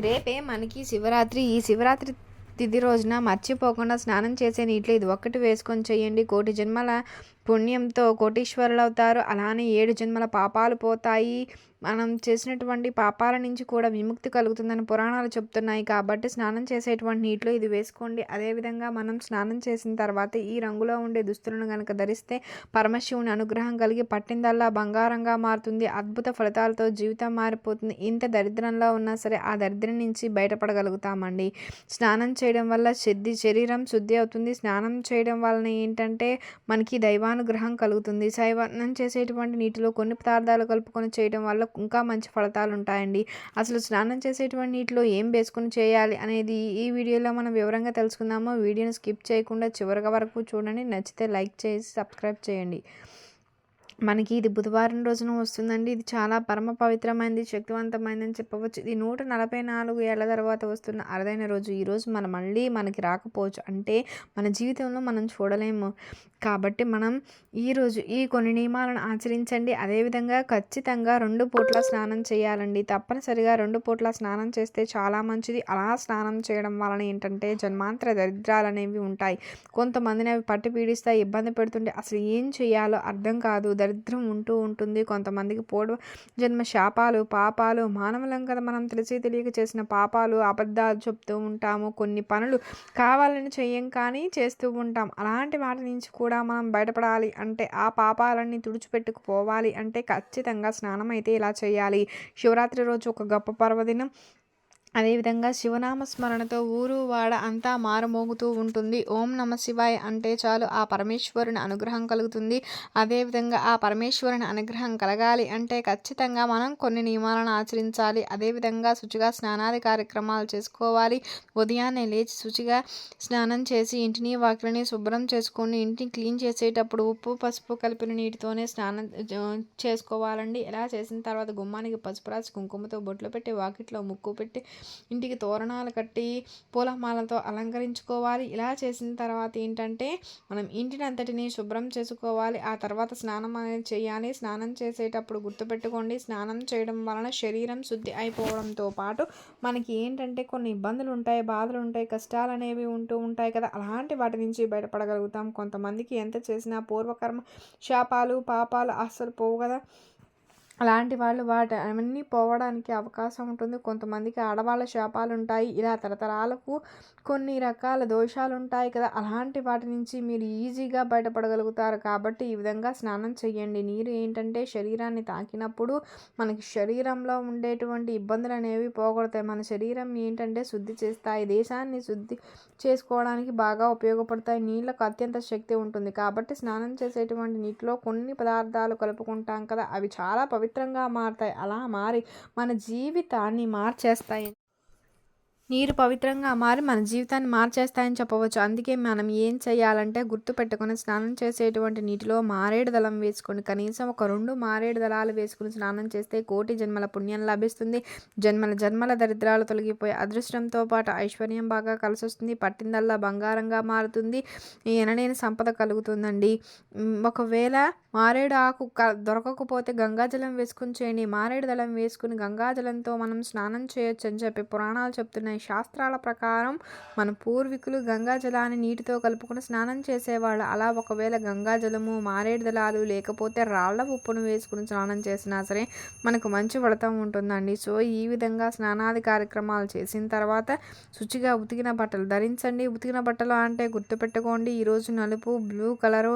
రేపే మనకి శివరాత్రి. ఈ శివరాత్రి తిథి రోజున మర్చిపోకుండా స్నానం చేసే నీటిలో ఇది ఒక్కటి వేసుకొని చేయండి. కోటి జన్మల పుణ్యంతో కోటీశ్వరులు అవుతారు అలానే ఏడు జన్మల పాపాలు పోతాయి. మనం చేసినటువంటి పాపాల నుంచి కూడా విముక్తి కలుగుతుందని పురాణాలు చెప్తున్నాయి కాబట్టి స్నానం చేసేటువంటి నీటిలో ఇది వేసుకోండి. అదేవిధంగా మనం స్నానం చేసిన తర్వాత ఈ రంగులో ఉండే దుస్తులను కనుక ధరిస్తే పరమశివుని అనుగ్రహం కలిగి పట్టిందల్లా బంగారంగా మారుతుంది. అద్భుత ఫలితాలతో జీవితం మారిపోతుంది. ఇంత దరిద్రంలో ఉన్నా సరే ఆ దరిద్రం నుంచి బయటపడగలుగుతామండి. స్నానం చేయడం వల్ల శుద్ధి శరీరం శుద్ధి అవుతుంది. స్నానం చేయడం వలన ఏంటంటే మనకి దైవానుగ్రహం కలుగుతుంది. శైవనం చేసేటువంటి నీటిలో కొన్ని పదార్థాలు కలుపుకొని చేయడం వల్ల ఇంకా మంచి ఫలితాలు ఉంటాయండి. అసలు స్నానం చేసేటువంటి నీటిలో ఏం వేసుకొని చేయాలి అనేది ఈ వీడియోలో మనం వివరంగా తెలుసుకుందాము. వీడియోని స్కిప్ చేయకుండా చివరి వరకు చూడండి. నచ్చితే లైక్ చేసి సబ్స్క్రైబ్ చేయండి. మనకి ఇది బుధవారం రోజున వస్తుందండి. ఇది చాలా పరమ పవిత్రమైనది శక్తివంతమైనది చెప్పవచ్చు. ఇది నూట నలభై నాలుగు ఏళ్ళ తర్వాత వస్తున్న అరుదైన రోజు. ఈరోజు మనం మళ్ళీ మనకి రాకపోవచ్చు. అంటే మన జీవితంలో మనం చూడలేము. కాబట్టి మనం ఈరోజు ఈ కొన్ని నియమాలను ఆచరించండి. అదేవిధంగా ఖచ్చితంగా రెండు పూట్ల స్నానం చేయాలండి. తప్పనిసరిగా రెండు పూట్ల స్నానం చేస్తే చాలా మంచిది. అలా స్నానం చేయడం వలన ఏంటంటే జన్మాంతర దరిద్రాలు అనేవి ఉంటాయి. కొంతమందిని అవి పట్టి పీడిస్తాయి ఇబ్బంది పెడుతుంటే అసలు ఏం చేయాలో అర్థం కాదు. దరి ఉంటూ ఉంటుంది. కొంతమందికి పూర్వ జన్మ శాపాలు పాపాలు మానవులం కదా మనం తెలిసి తెలియక చేసిన పాపాలు అబద్ధాలు చెప్తూ ఉంటాము. కొన్ని పనులు కావాలని చెయ్యం కానీ చేస్తూ ఉంటాం. అలాంటి వాటి నుంచి కూడా మనం బయటపడాలి అంటే ఆ పాపాలన్నీ తుడిచిపెట్టుకుపోవాలి అంటే ఖచ్చితంగా స్నానం అయితే ఇలా చేయాలి. శివరాత్రి రోజు ఒక గొప్ప పర్వదినం. అదేవిధంగా శివనామ స్మరణతో ఊరు వాడ అంతా మారుమోగుతూ ఉంటుంది. ఓం నమ శివాయ అంటే చాలు ఆ పరమేశ్వరుని అనుగ్రహం కలుగుతుంది. అదేవిధంగా ఆ పరమేశ్వరుని అనుగ్రహం కలగాలి అంటే ఖచ్చితంగా మనం కొన్ని నియమాలను ఆచరించాలి. అదేవిధంగా శుచిగా స్నానాది కార్యక్రమాలు చేసుకోవాలి. ఉదయాన్నే లేచి శుచిగా స్నానం చేసి ఇంటిని వాకిలిని శుభ్రం చేసుకొని ఇంటిని క్లీన్ చేసేటప్పుడు ఉప్పు పసుపు కలిపిన నీటితోనే స్నానం చేసుకోవాలండి. ఇలా చేసిన తర్వాత గుమ్మానికి పసుపు రాసి కుంకుమతో బొట్లు పెట్టి వాకిట్లో ముక్కు పెట్టి ఇంటికి తోరణాలు కట్టి పూలమాలతో అలంకరించుకోవాలి. ఇలా చేసిన తర్వాత ఏంటంటే మనం ఇంటిని అంతటిని శుభ్రం చేసుకోవాలి. ఆ తర్వాత స్నానం అనేది చేయాలి. స్నానం చేసేటప్పుడు గుర్తుపెట్టుకోండి. స్నానం చేయడం వలన శరీరం శుద్ధి అయిపోవడంతో పాటు మనకి ఏంటంటే కొన్ని ఇబ్బందులు ఉంటాయి బాధలు ఉంటాయి కష్టాలు అనేవి ఉంటూ ఉంటాయి కదా. అలాంటి వాటి నుంచి బయటపడగలుగుతాం. కొంతమందికి ఎంత చేసినా పూర్వకర్మ శాపాలు పాపాలు అస్సలు పోవు కదా. అలాంటి వాళ్ళు వాటి అవన్నీ పోవడానికి అవకాశం ఉంటుంది. కొంతమందికి ఆడవాళ్ళ శాపాలు ఉంటాయి ఇలా తరతరాలకు కొన్ని రకాల దోషాలు ఉంటాయి కదా. అలాంటి వాటి నుంచి మీరు ఈజీగా బయటపడగలుగుతారు. కాబట్టి ఈ విధంగా స్నానం చేయండి నీరు ఏంటంటే శరీరాన్ని తాకినప్పుడు మనకి శరీరంలో ఉండేటువంటి ఇబ్బందులు అనేవి పోగొడతాయి. మన శరీరం ఏంటంటే శుద్ధి చేస్తాయి. దేశాన్ని శుద్ధి చేసుకోవడానికి బాగా ఉపయోగపడతాయి. నీళ్ళకు అత్యంత శక్తి ఉంటుంది. కాబట్టి స్నానం చేసేటువంటి నీటిలో కొన్ని పదార్థాలు కలుపుకుంటాం కదా. అవి చాలా పవిత్రంగా మారుతాయి. అలా మారి మన జీవితాన్ని మార్చేస్తాయి. నీరు పవిత్రంగా మారి మన జీవితాన్ని మార్చేస్తాయని చెప్పవచ్చు. అందుకే మనం ఏం చేయాలంటే గుర్తు పెట్టుకుని స్నానం చేసేటువంటి నీటిలో మారేడు దళం వేసుకొని కనీసం ఒక రెండు మారేడు దళాలు వేసుకుని స్నానం చేస్తే కోటి జన్మల పుణ్యం లభిస్తుంది. జన్మల జన్మల దరిద్రాలు తొలగిపోయి అదృష్టంతో పాటు ఐశ్వర్యం బాగా కలిసి వస్తుంది పట్టిందల్లా బంగారంగా మారుతుంది. ఎనలేని సంపద కలుగుతుందండి. ఒకవేళ మారేడు ఆకు క దొరకకపోతే గంగాజలం వేసుకుని చేయండి. మారేడు దళం వేసుకుని గంగాజలంతో మనం స్నానం చేయొచ్చు అని చెప్పి పురాణాలు చెప్తున్నాయి. శాస్త్రాల ప్రకారం మన పూర్వీకులు గంగాజలాన్ని నీటితో కలుపుకుని స్నానం చేసేవాళ్ళు. అలా ఒకవేళ గంగాజలము మారేడు దళాలు లేకపోతే రాళ్ళ ఉప్పును వేసుకుని స్నానం చేసినా సరే మనకు మంచి ఫలితం ఉంటుందండి. సో ఈ విధంగా స్నానాది కార్యక్రమాలు చేసిన తర్వాత శుచిగా ఉతికిన బట్టలు ధరించండి. ఉతికిన బట్టలు అంటే గుర్తుపెట్టుకోండి ఈరోజు నలుపు బ్లూ కలరు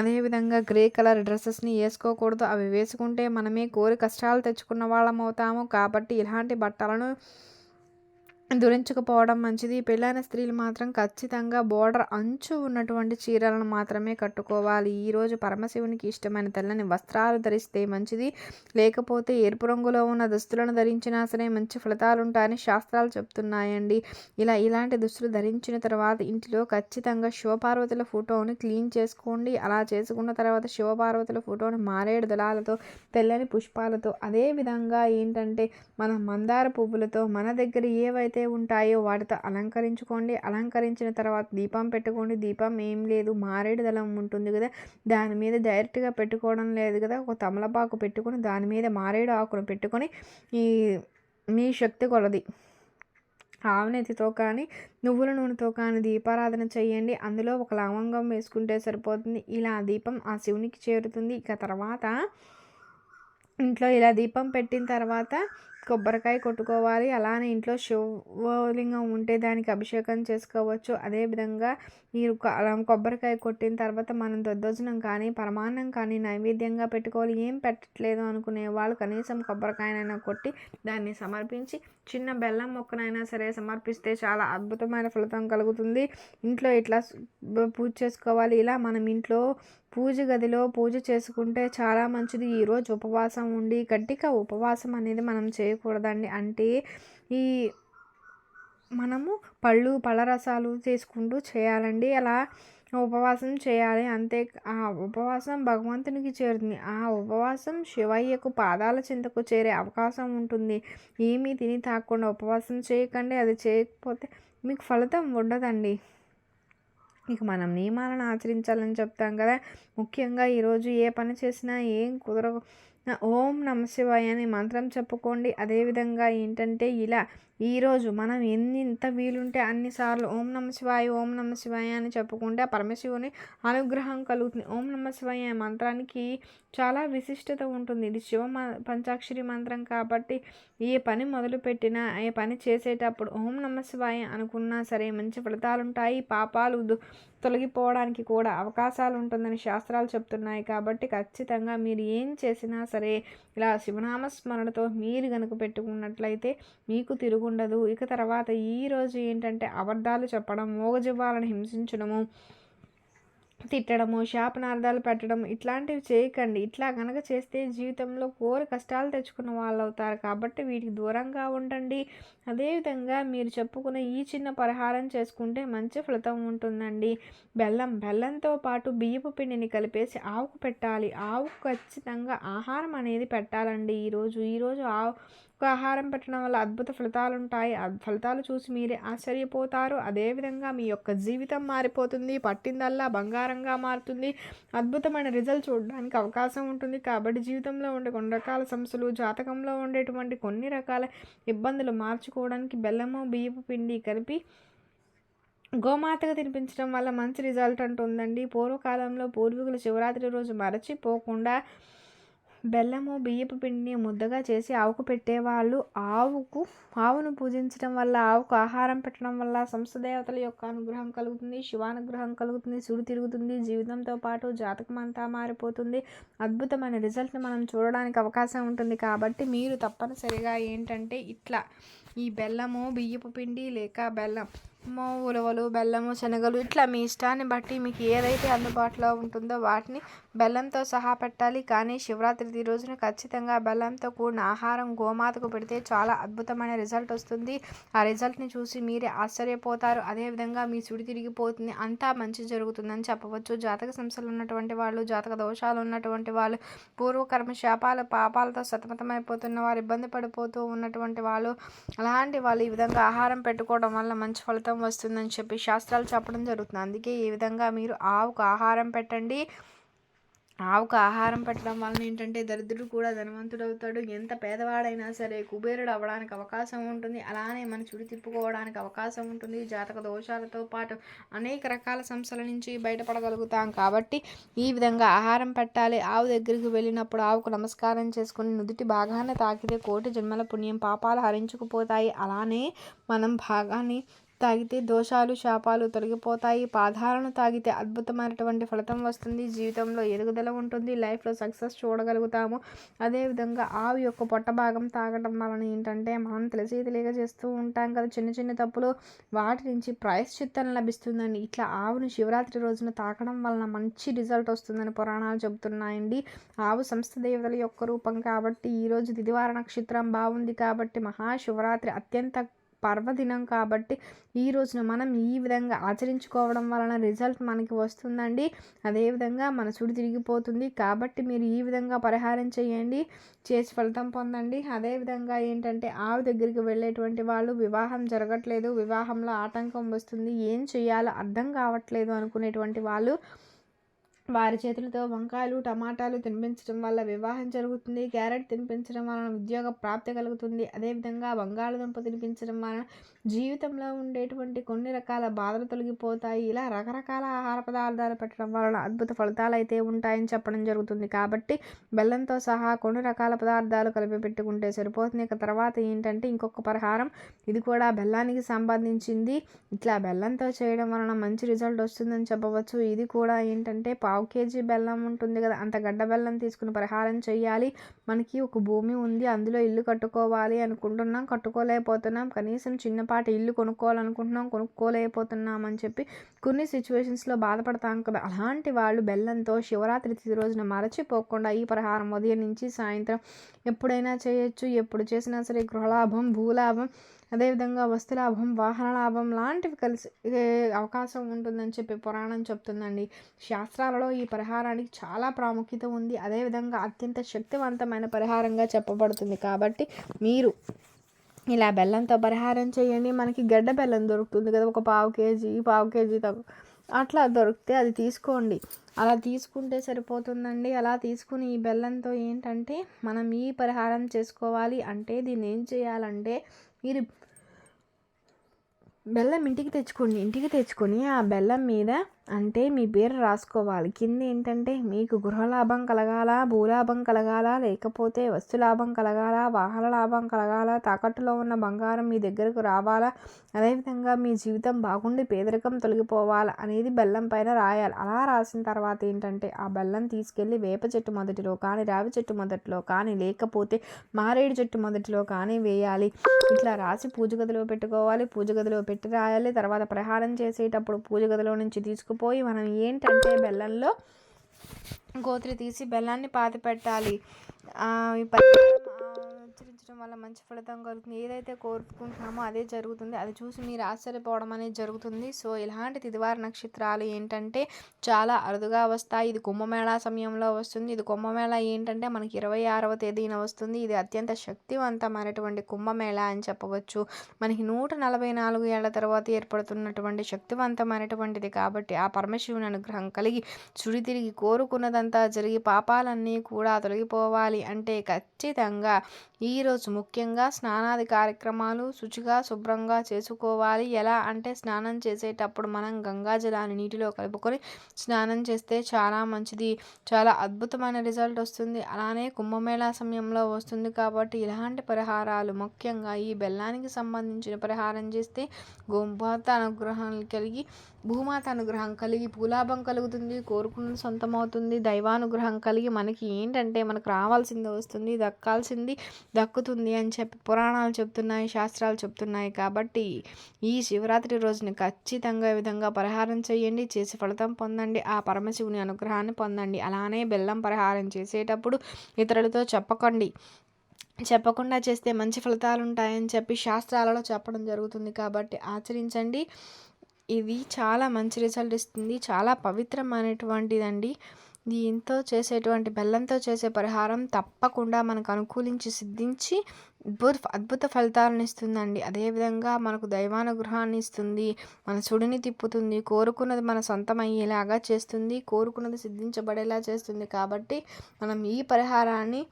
అదేవిధంగా గ్రే కలర్ డ్రెస్సెస్ని వేసుకోకూడదు. అవి వేసుకుంటే మనమే కోరి కష్టాలు తెచ్చుకున్న వాళ్ళం అవుతాము. కాబట్టి ఇలాంటి బట్టలను ధరించకపోవడం మంచిది. పెళ్ళైన స్త్రీలు మాత్రం ఖచ్చితంగా బోర్డర్ అంచు ఉన్నటువంటి చీరలను మాత్రమే కట్టుకోవాలి. ఈరోజు పరమశివునికి ఇష్టమైన తెల్లని వస్త్రాలు ధరిస్తే మంచిది. లేకపోతే ఎరుపు రంగులో ఉన్న దుస్తులను ధరించినా సరే మంచి ఫలితాలు ఉంటాయని శాస్త్రాలు చెప్తున్నాయండి. ఇలా ఇలాంటి దుస్తులు ధరించిన తర్వాత ఇంటిలో ఖచ్చితంగా శివపార్వతుల ఫోటోని క్లీన్ చేసుకోండి. అలా చేసుకున్న తర్వాత శివపార్వతుల ఫోటోని మారేడు దళాలతో తెల్లని పుష్పాలతో అదే విధంగా ఏంటంటే మన మందార పువ్వులతో మన దగ్గర ఏవైతే ఉంటాయో వాటితో అలంకరించుకోండి. అలంకరించిన తర్వాత దీపం పెట్టుకోండి. దీపం ఏం లేదు. మారేడు దళం ఉంటుంది కదా. దాని మీద డైరెక్ట్గా పెట్టుకోవడం లేదు కదా. ఒక తమలపాకు పెట్టుకొని దాని మీద మారేడు ఆకును పెట్టుకొని ఈ మీ శక్తి కొలది. ఆవునేతితో కానీ నువ్వుల నూనెతో కానీ దీపారాధన చేయండి. అందులో ఒక లవంగం వేసుకుంటే సరిపోతుంది. ఇలా దీపం ఆ శివునికి చేరుతుంది. ఇక తర్వాత ఇంట్లో ఇలా దీపం పెట్టిన తర్వాత కొబ్బరికాయ కొట్టుకోవాలి. అలానే ఇంట్లో శివలింగం ఉంటే దానికి అభిషేకం చేసుకోవచ్చు. అదేవిధంగా మీరు కొబ్బరికాయ కొట్టిన తర్వాత మనం దద్దోజనం కానీ పరమాన్నం కానీ నైవేద్యంగా పెట్టుకోవాలి. ఏం పెట్టట్లేదు అనుకునే వాళ్ళు కనీసం కొబ్బరికాయనైనా కొట్టి దాన్ని సమర్పించి చిన్న బెల్లం మొక్కనైనా సరే సమర్పిస్తే చాలా అద్భుతమైన ఫలితం కలుగుతుంది. ఇంట్లో ఇట్లా పూజ చేసుకోవాలి? ఇలా మనం ఇంట్లో పూజ గదిలో పూజ చేసుకుంటే చాలా మంచిది. ఈరోజు ఉపవాసం ఉండి గట్టిగా ఉపవాసం అనేది మనం చేయకూడదండి. అంటే ఈ మనము పళ్ళు పళ్ళరసాలు చేసుకుంటూ చేయాలండి. అలా ఉపవాసం చేయాలి. అంతే ఆ ఉపవాసం భగవంతునికి చేరుతుంది. ఆ ఉపవాసం శివయ్యకు పాదాల చింతకు చేరే అవకాశం ఉంటుంది. ఏమీ తిని తాకుండా ఉపవాసం చేయకండి. అది చేయకపోతే మీకు ఫలితం ఉండదండి. ఇక మనం నియమాలను ఆచరించాలని చెప్తాం కదా. ముఖ్యంగా ఈరోజు ఏ పని చేసినా ఏం కుదర ఓం నమ శివాయ అని మంత్రం చెప్పుకోండి. అదేవిధంగా ఏంటంటే ఇలా ఈరోజు మనం ఎన్ని ఎంత వీలుంటే అన్నిసార్లు ఓం నమ శివాయ ఓం నమ శివాయ అని చెప్పుకుంటే ఆ పరమశివుని అనుగ్రహం కలుగుతుంది. ఓం నమ శివాయ మంత్రానికి చాలా విశిష్టత ఉంటుంది. ఇది శివ పంచాక్షరి మంత్రం కాబట్టి ఏ పని మొదలుపెట్టినా ఏ పని చేసేటప్పుడు ఓం నమ శివాయ అనుకున్నా సరే మంచి ఫలితాలుంటాయి. పాపాలు తొలగిపోవడానికి కూడా అవకాశాలు ఉంటుందని శాస్త్రాలు చెప్తున్నాయి. కాబట్టి ఖచ్చితంగా మీరు ఏం చేసినా సరే ఇలా శివనామస్మరణతో మీరు కనుక పెట్టుకున్నట్లయితే మీకు తిరుగు ఉండదు. ఇక తర్వాత ఈరోజు ఏంటంటే అబద్ధాలు చెప్పడం మోగజీవాలను హింసించడము తిట్టడము శాపనార్థాలు పెట్టడం ఇట్లాంటివి చేయకండి. ఇట్లా కనుక చేస్తే జీవితంలో కోర కష్టాలు తెచ్చుకున్న వాళ్ళు అవుతారు కాబట్టి వీటికి దూరంగా ఉండండి. అదేవిధంగా మీరు చెప్పుకున్న ఈ చిన్న పరిహారం చేసుకుంటే మంచి ఫలితం ఉంటుందండి. బెల్లం బెల్లంతో పాటు బియ్యపు పిండిని కలిపేసి ఆవుకు పెట్టాలి. ఆవుకు ఖచ్చితంగా ఆహారం అనేది పెట్టాలండి. ఈరోజు ఈరోజు ఆవు ఆహారం పెట్టడం వల్ల అద్భుత ఫలితాలు ఉంటాయి ఫలితాలు చూసి మీరే ఆశ్చర్యపోతారు. అదేవిధంగా మీ యొక్క జీవితం మారిపోతుంది. పట్టిందల్లా బంగారం బంగారంగా మారుతుంది. అద్భుతమైన రిజల్ట్ చూడడానికి అవకాశం ఉంటుంది. కాబట్టి జీవితంలో ఉండే కొన్ని రకాల సమస్యలు జాతకంలో ఉండేటువంటి కొన్ని రకాల ఇబ్బందులు మార్చుకోవడానికి బెల్లము బియ్యపు పిండి కలిపి గోమాతగా తినిపించడం వల్ల మంచి రిజల్ట్ అంటుందండి. పూర్వకాలంలో పూర్వీకులు శివరాత్రి రోజు మరచిపోకుండా బెల్లము బియ్యపు పిండిని ముద్దగా చేసి ఆవుకు పెట్టేవాళ్ళు. ఆవుకు ఆవును పూజించడం వల్ల ఆవుకు ఆహారం పెట్టడం వల్ల సంస్థదేవతల యొక్క అనుగ్రహం కలుగుతుంది శివానుగ్రహం కలుగుతుంది సుడు తిరుగుతుంది జీవితంతో పాటు జాతకం అంతా మారిపోతుంది. అద్భుతమైన రిజల్ట్ని మనం చూడడానికి అవకాశం ఉంటుంది. కాబట్టి మీరు తప్పనిసరిగా ఏంటంటే ఇట్లా ఈ బెల్లము బియ్యపు పిండి లేక బెల్లం ఉలవలు బెల్లము శనగలు ఇట్లా మీ ఇష్టాన్ని బట్టి మీకు ఏదైతే అందుబాటులో ఉంటుందో వాటిని బెల్లంతో సహా పెట్టాలి. కానీ శివరాత్రి రోజున ఖచ్చితంగా బెల్లంతో కూడిన ఆహారం గోమాతకు పెడితే చాలా అద్భుతమైన రిజల్ట్ వస్తుంది. ఆ రిజల్ట్ని చూసి మీరే ఆశ్చర్యపోతారు. అదేవిధంగా మీ సుడి తిరిగిపోతుంది. అంతా మంచి జరుగుతుందని చెప్పవచ్చు. జాతక సంస్థలు ఉన్నటువంటి వాళ్ళు జాతక దోషాలు ఉన్నటువంటి వాళ్ళు పూర్వకర్మ శాపాలు పాపాలతో సతమతమైపోతున్న వారు ఇబ్బంది పడిపోతూ ఉన్నటువంటి వాళ్ళు అలాంటి వాళ్ళు ఈ విధంగా ఆహారం పెట్టుకోవడం వల్ల మంచి ఫలితం వస్తుందని చెప్పి శాస్త్రాలు చెప్పడం జరుగుతుంది. అందుకే ఈ విధంగా మీరు ఆవుకు ఆహారం పెట్టండి. ఆవుకు ఆహారం పెట్టడం వలన ఏంటంటే దరిద్రుడు కూడా ధనవంతుడు అవుతాడు ఎంత పేదవాడైనా సరే కుబేరుడు అవ్వడానికి అవకాశం ఉంటుంది. అలానే మన చుడి తిప్పుకోవడానికి అవకాశం ఉంటుంది. జాతక దోషాలతో పాటు అనేక రకాల సమస్యల నుంచి బయటపడగలుగుతాం. కాబట్టి ఈ విధంగా ఆహారం పెట్టాలి. ఆవు దగ్గరికి వెళ్ళినప్పుడు ఆవుకు నమస్కారం చేసుకుని నుదుటి భాగాన్ని తాకితే కోటి జన్మల పుణ్యం పాపాలు హరించుకుపోతాయి. అలానే మనం భాగాన్ని తాగితే దోషాలు శాపాలు తొలగిపోతాయి. పాదాలను తాగితే అద్భుతమైనటువంటి ఫలితం వస్తుంది. జీవితంలో ఎదుగుదల ఉంటుంది. లైఫ్లో సక్సెస్ చూడగలుగుతాము. అదేవిధంగా ఆవు యొక్క పొట్ట భాగం తాగడం వలన ఏంటంటే మనం తెలిసి తెలియక చేస్తూ ఉంటాం కదా. చిన్న చిన్న తప్పులు వాటి నుంచి ప్రాయశ్చిత్తం లభిస్తుందండి. ఇట్లా ఆవును శివరాత్రి రోజున తాకడం వలన మంచి రిజల్ట్ వస్తుందని పురాణాలు చెబుతున్నాయండి. ఆవు సంస్థ దేవతల యొక్క రూపం కాబట్టి ఈరోజు దిదివార నక్షత్రం బాగుంది కాబట్టి మహాశివరాత్రి అత్యంత పర్వదినం కాబట్టి ఈ రోజున మనం ఈ విధంగా ఆచరించుకోవడం వలన రిజల్ట్ మనకి వస్తుందండి. అదేవిధంగా మన సుడి తిరిగిపోతుంది. కాబట్టి మీరు ఈ విధంగా పరిహారం చేయండి. చేసి ఫలితం పొందండి. అదేవిధంగా ఏంటంటే ఆవు దగ్గరికి వెళ్ళేటువంటి వాళ్ళు వివాహం జరగట్లేదు. వివాహంలో ఆటంకం వస్తుంది. ఏం చేయాలో అర్థం కావట్లేదు అనుకునేటువంటి వాళ్ళు వారి చేతులతో వంకాయలు టమాటాలు తినిపించడం వల్ల వివాహం జరుగుతుంది. క్యారెట్ తినిపించడం వలన ఉద్యోగ ప్రాప్తి కలుగుతుంది. అదేవిధంగా బంగాళదుంప తినిపించడం వలన జీవితంలో ఉండేటువంటి కొన్ని రకాల బాధలు తొలగిపోతాయి. ఇలా రకరకాల ఆహార పదార్థాలు పెట్టడం వలన అద్భుత ఫలితాలు అయితే ఉంటాయని చెప్పడం జరుగుతుంది. కాబట్టి బెల్లంతో సహా కొన్ని రకాల పదార్థాలు కలిపి పెట్టుకుంటే సరిపోతుంది. ఇక తర్వాత ఏంటంటే ఇంకొక పరిహారం. ఇది కూడా బెల్లానికి సంబంధించింది. ఇట్లా బెల్లంతో చేయడం వలన మంచి రిజల్ట్ వస్తుందని చెప్పవచ్చు. ఇది కూడా ఏంటంటే పావు కేజీ బెల్లం ఉంటుంది కదా అంత గడ్డ బెల్లం తీసుకుని పరిహారం చేయాలి మనకి ఒక భూమి ఉంది అందులో ఇల్లు కట్టుకోవాలి అనుకుంటున్నాం కట్టుకోలేకపోతున్నాం. కనీసం చిన్నపాటి ఇల్లు కొనుక్కోవాలనుకుంటున్నాం కొనుక్కోలేకపోతున్నాం అని చెప్పి కొన్ని సిచ్యువేషన్స్లో బాధపడతాం కదా. అలాంటి వాళ్ళు బెల్లంతో శివరాత్రి తిథి రోజున మరచిపోకుండా ఈ పరిహారం ఉదయం నుంచి సాయంత్రం ఎప్పుడైనా చేయొచ్చు. ఎప్పుడు చేసినా సరే గృహలాభం భూలాభం అదేవిధంగా వస్తులాభం వాహన లాభం లాంటివి కలిసి అవకాశం ఉంటుందని చెప్పి పురాణం చెప్తుందండి. శాస్త్రాలలో ఈ పరిహారానికి చాలా ప్రాముఖ్యత ఉంది. అదేవిధంగా అత్యంత శక్తివంతమైన పరిహారంగా చెప్పబడుతుంది. కాబట్టి మీరు ఇలా బెల్లంతో పరిహారం చేయండి. మనకి గడ్డ బెల్లం దొరుకుతుంది కదా ఒక పావు కేజీ పావు కేజీ అట్లా దొరికితే అది తీసుకోండి. అలా తీసుకుంటే సరిపోతుందండి. అలా తీసుకుని ఈ బెల్లంతో ఏంటంటే మనం ఈ పరిహారం చేసుకోవాలి అంటే దీన్ని ఏం చేయాలంటే మీరు బెల్లం ఇంటికి తెచ్చుకోండి ఇంటికి తెచ్చుకొని ఆ బెల్లం మీద అంటే మీ పేరు రాసుకోవాలి. కింద ఏంటంటే మీకు గృహలాభం కలగాల భూలాభం కలగాల లేకపోతే వస్తు లాభం కలగాల వాహన లాభం కలగాల తాకట్టులో ఉన్న బంగారం మీ దగ్గరకు రావాలా అదేవిధంగా మీ జీవితం బాగుండి పేదరికం తొలగిపోవాలా అనేది బెల్లం పైన రాయాలి. అలా రాసిన తర్వాత ఏంటంటే ఆ బెల్లం తీసుకెళ్ళి వేప చెట్టు మొదటిలో కానీ రావి చెట్టు మొదటిలో కానీ లేకపోతే మారేడు చెట్టు మొదటిలో కానీ వేయాలి. ఇట్లా రాసి పూజ గదిలో పెట్టుకోవాలి. పూజ గదిలో పెట్టి రాయాలి. తర్వాత ప్రహారం చేసేటప్పుడు పూజ గదిలో నుంచి తీసుకు తీసుకుపోయి మనం ఏంటంటే బెల్లంలో గోత్రి తీసి బెల్లాన్ని పాతి పెట్టాలి ఆచరించడం వల్ల మంచి ఫలితం కలుగుతుంది. ఏదైతే కోరుకుంటున్నామో అదే జరుగుతుంది. అది చూసి మీరు ఆశ్చర్యపోవడం అనేది జరుగుతుంది. సో ఇలాంటి తిదివార నక్షత్రాలు ఏంటంటే చాలా అరుదుగా వస్తాయి. ఇది కుంభమేళా సమయంలో వస్తుంది. ఇది కుంభమేళా ఏంటంటే మనకి ఇరవై ఆరవ తేదీన వస్తుంది. ఇది అత్యంత శక్తివంతమైనటువంటి కుంభమేళా అని చెప్పవచ్చు. మనకి నూట నలభై నాలుగు ఏళ్ళ తర్వాత ఏర్పడుతున్నటువంటి శక్తివంతమైనటువంటిది కాబట్టి ఆ పరమశివుని అనుగ్రహం కలిగి చుడి తిరిగి కోరుకున్నదంతా జరిగి పాపాలన్నీ కూడా తొలగిపోవాలి అంటే ఖచ్చితంగా ఈరోజు ముఖ్యంగా స్నానాది కార్యక్రమాలు శుచిగా శుభ్రంగా చేసుకోవాలి. ఎలా అంటే స్నానం చేసేటప్పుడు మనం గంగాజలాన్ని నీటిలో కలుపుకొని స్నానం చేస్తే చాలా మంచిది. చాలా అద్భుతమైన రిజల్ట్ వస్తుంది. అలానే కుంభమేళా సమయంలో వస్తుంది కాబట్టి ఇలాంటి పరిహారాలు ముఖ్యంగా ఈ బెల్లానికి సంబంధించిన పరిహారం చేస్తే గోమాత అనుగ్రహాలు కలిగి భూమాత అనుగ్రహం కలిగి భూలాభం కలుగుతుంది కోరుకున్న సొంతమవుతుంది. దైవానుగ్రహం కలిగి మనకి ఏంటంటే మనకు రావాల్సింది వస్తుంది దక్కాల్సింది దక్కుతుంది అని చెప్పి పురాణాలు చెప్తున్నాయి శాస్త్రాలు చెప్తున్నాయి. కాబట్టి ఈ శివరాత్రి రోజుని ఖచ్చితంగా ఈ విధంగా పరిహారం చేయండి చేసి ఫలితం పొందండి ఆ పరమశివుని అనుగ్రహాన్ని పొందండి. అలానే బెల్లం పరిహారం చేసేటప్పుడు ఇతరులతో చెప్పకండి. చెప్పకుండా చేస్తే మంచి ఫలితాలు ఉంటాయని చెప్పి శాస్త్రాలలో చెప్పడం జరుగుతుంది. కాబట్టి ఆచరించండి. ఇది చాలా మంచి రిజల్ట్ ఇస్తుంది. చాలా పవిత్రమైనటువంటిదండి. దీంతో చేసేటువంటి బెల్లంతో చేసే పరిహారం తప్పకుండా మనకు అనుకూలించి సిద్ధించి అద్భుత అద్భుత ఫలితాలను ఇస్తుందండి. అదేవిధంగా మనకు దైవానుగ్రహాన్ని ఇస్తుంది. మన సుడిని తిప్పుతుంది. కోరుకున్నది మన సొంతం అయ్యేలాగా చేస్తుంది. కోరుకున్నది సిద్ధించబడేలా చేస్తుంది. కాబట్టి మనం ఈ పరిహారాన్ని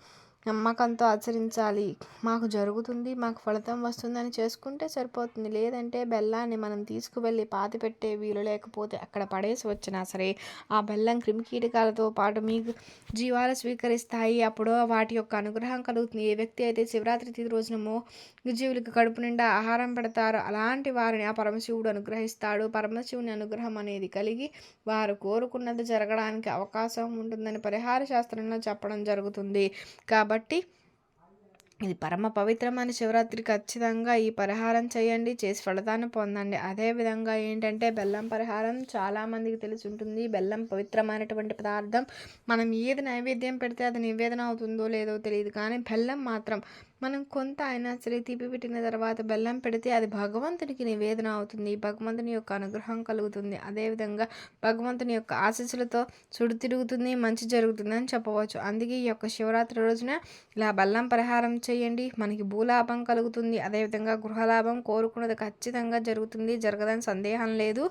నమ్మకంతో ఆచరించాలి. మాకు జరుగుతుంది మాకు ఫలితం వస్తుందని చేసుకుంటే సరిపోతుంది. లేదంటే బెల్లాన్ని మనం తీసుకువెళ్ళి పాతి పెట్టే వీలు లేకపోతే అక్కడ పడేసి వచ్చినా సరే ఆ బెల్లం క్రిమికీటకాలతో పాటు మీకు జీవాలు స్వీకరిస్తాయి. అప్పుడు వాటి యొక్క అనుగ్రహం కలుగుతుంది. ఏ వ్యక్తి అయితే శివరాత్రి తిథి రోజునమో జీవులకు కడుపు నిండా ఆహారం పెడతారో అలాంటి వారిని ఆ పరమశివుడు అనుగ్రహిస్తాడు. పరమశివుని అనుగ్రహం అనేది కలిగి వారు కోరుకున్నది జరగడానికి అవకాశం ఉంటుందని పరిహార శాస్త్రంలో చెప్పడం జరుగుతుంది. కాబట్టి కాబట్టి ఇది పరమ పవిత్రమైన శివరాత్రి ఖచ్చితంగా ఈ పరిహారం చేయండి చేసి ఫలితాన్ని పొందండి. అదేవిధంగా ఏంటంటే బెల్లం పరిహారం చాలామందికి తెలిసి ఉంటుంది. బెల్లం పవిత్రమైనటువంటి పదార్థం. మనం ఏది నైవేద్యం పెడితే అది నివేదన అవుతుందో లేదో తెలియదు కానీ బెల్లం మాత్రం మనం కొంత అయినా సరే తీపి పెట్టిన తర్వాత బెల్లం పెడితే అది భగవంతునికి నివేదన అవుతుంది. భగవంతుని యొక్క అనుగ్రహం కలుగుతుంది. అదేవిధంగా భగవంతుని యొక్క ఆశీస్సులతో సుడి తిరుగుతుంది మంచి జరుగుతుంది అని చెప్పవచ్చు. అందుకే ఈ యొక్క శివరాత్రి రోజున ఇలా బెల్లం పరిహారం చేయండి. మనకి భూలాభం కలుగుతుంది. అదేవిధంగా గృహలాభం కోరుకున్నది ఖచ్చితంగా జరుగుతుంది. జరగదని సందేహం లేదు.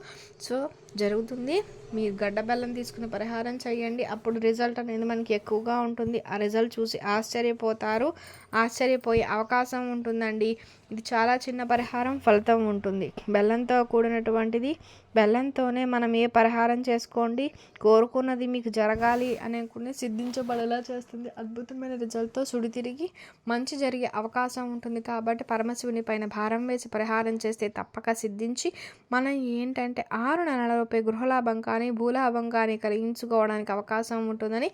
సో జరుగుతుంది. మీరు గడ్డ బెల్లం తీసుకుని పరిహారం చేయండి. అప్పుడు రిజల్ట్ అనేది మనకి ఎక్కువగా ఉంటుంది. ఆ రిజల్ట్ చూసి ఆశ్చర్యపోతారు. ఆశ్చర్యపోయే అవకాశం ఉంటుందండి. ఇది చాలా చిన్న పరిహారం ఫలితం ఉంటుంది. బెల్లంతో కూడినటువంటిది బెల్లంతోనే మనం ఏ పరిహారం చేసుకోండి కోరుకున్నది మీకు జరగాలి అనుకునే సిద్ధించబడేలా చేస్తుంది. అద్భుతమైన రిజల్ట్తో సుడి తిరిగి మంచి జరిగే అవకాశం ఉంటుంది కాబట్టి పరమశివుని పైన భారం వేసి పరిహారం చేస్తే తప్పక సిద్ధించి మనం ఏంటంటే ఆరు నెలలపై గృహలాభం కానీ భూలాభం కానీ కలిగించుకోవడానికి అవకాశం ఉంటుందని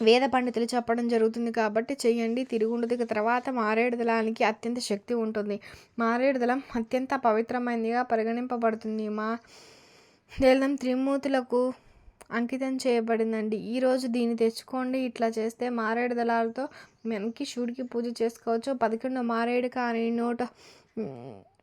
వేద పండితులు చెప్పడం జరుగుతుంది కాబట్టి చెయ్యండి. తిరుగుండదు తర్వాత మారేడు దళానికి అత్యంత శక్తి ఉంటుంది. మారేడు దళం అత్యంత పవిత్రమైనదిగా పరిగణింపబడుతుంది. మా దేళం త్రిమూర్తులకు అంకితం చేయబడిందండి. ఈరోజు దీన్ని తెచ్చుకోండి. ఇట్లా చేస్తే మారేడు దళాలతో మనకి శివుడికి పూజ చేసుకోవచ్చు. పదకొండు మారేడు కానీ నూట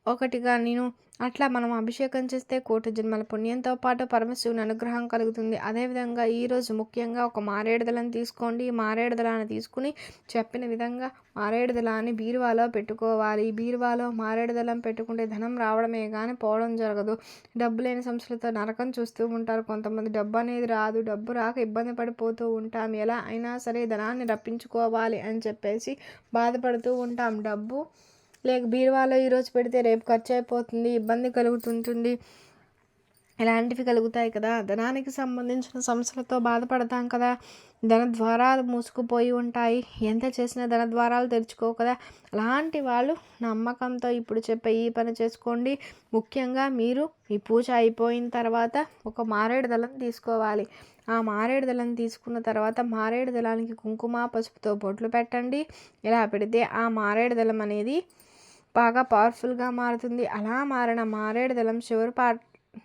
ఒకటిగా నేను అట్లా మనం అభిషేకం చేస్తే కోటి జన్మల పుణ్యంతో పాటు పరమశివుని అనుగ్రహం కలుగుతుంది. అదేవిధంగా ఈరోజు ముఖ్యంగా ఒక మారేడు తీసుకోండి. మారేడుదలాన్ని తీసుకుని చెప్పిన విధంగా మారేడుదలాన్ని బీరువాలో పెట్టుకోవాలి. బీరువాలో మారేడుదలం పెట్టుకుంటే ధనం రావడమే కానీ పోవడం జరగదు. డబ్బు లేని సంస్థలతో నరకం చూస్తూ ఉంటారు కొంతమంది. డబ్బు అనేది రాదు. డబ్బు రాక ఇబ్బంది పడిపోతూ ఉంటాం. ఎలా అయినా సరే ధనాన్ని రప్పించుకోవాలి అని చెప్పేసి బాధపడుతూ ఉంటాం. డబ్బు లేక బీరువాలో ఈరోజు పెడితే రేపు ఖర్చు అయిపోతుంది ఇబ్బంది కలుగుతుంటుంది. ఇలాంటివి కలుగుతాయి కదా. ధనానికి సంబంధించిన సమస్యలతో బాధపడతాం కదా. ధన ద్వారాలు మూసుకుపోయి ఉంటాయి. ఎంత చేసినా ధన ద్వారాలు తెరుచుకో కదా. అలాంటి వాళ్ళు నమ్మకంతో ఇప్పుడు చెప్పే ఈ పని చేసుకోండి. ముఖ్యంగా మీరు ఈ పూజ అయిపోయిన తర్వాత ఒక మారేడు దళం తీసుకోవాలి. ఆ మారేడు దళం తీసుకున్న తర్వాత మారేడు దళానికి కుంకుమ పసుపుతో బొట్లు పెట్టండి. ఇలా పెడితే ఆ మారేడు దళం అనేది బాగా పవర్ఫుల్గా మారుతుంది. అలా మారిన మారేడు దళం శివరు పా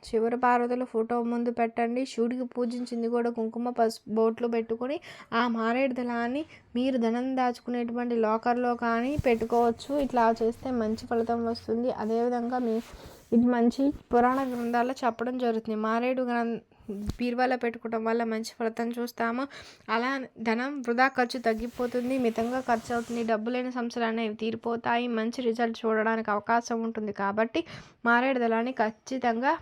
శివరు పార్వతుల ఫోటో ముందు పెట్టండి. శివుడికి పూజించింది కూడా కుంకుమ పసుపు బోట్లు పెట్టుకొని ఆ మారేడు దళాన్ని మీరు ధనం దాచుకునేటువంటి లాకర్లో కానీ పెట్టుకోవచ్చు. ఇట్లా చేస్తే మంచి ఫలితం వస్తుంది. అదేవిధంగా మీ ఇది మంచి పురాణ గ్రంథాల్లో చెప్పడం జరుగుతుంది. మారేడు గ్రం బీరువాలో పెట్టుకోవడం వల్ల మంచి ఫలితం చూస్తాము. అలా ధనం వృధా ఖర్చు తగ్గిపోతుంది మితంగా ఖర్చు అవుతుంది డబ్బు లేని సమస్యలు అనేవి తీరిపోతాయి మంచి రిజల్ట్ చూడడానికి అవకాశం ఉంటుంది కాబట్టి మారేడు దళాన్ని ఖచ్చితంగా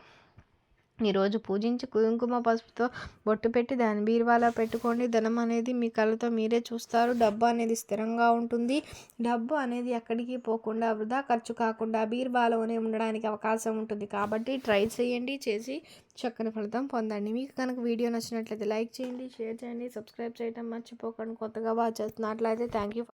ఈరోజు పూజించి కుంకుమ పసుపుతో బొట్టు పెట్టి దాని బీరువాలో పెట్టుకోండి. ధనం అనేది మీ కళ్ళతో మీరే చూస్తారు. డబ్బు అనేది స్థిరంగా ఉంటుంది. డబ్బు అనేది ఎక్కడికి పోకుండా వృధా ఖర్చు కాకుండా బీరువాలోనే ఉండడానికి అవకాశం ఉంటుంది. కాబట్టి ట్రై చేయండి చేసి చక్కని ఫలితం పొందండి. మీకు కనుక వీడియో నచ్చినట్లయితే లైక్ చేయండి షేర్ చేయండి సబ్స్క్రైబ్ చేయడం మర్చిపోకండి. కొత్తగా వాచ్ చేస్తున్నట్లయితే థ్యాంక్ యూ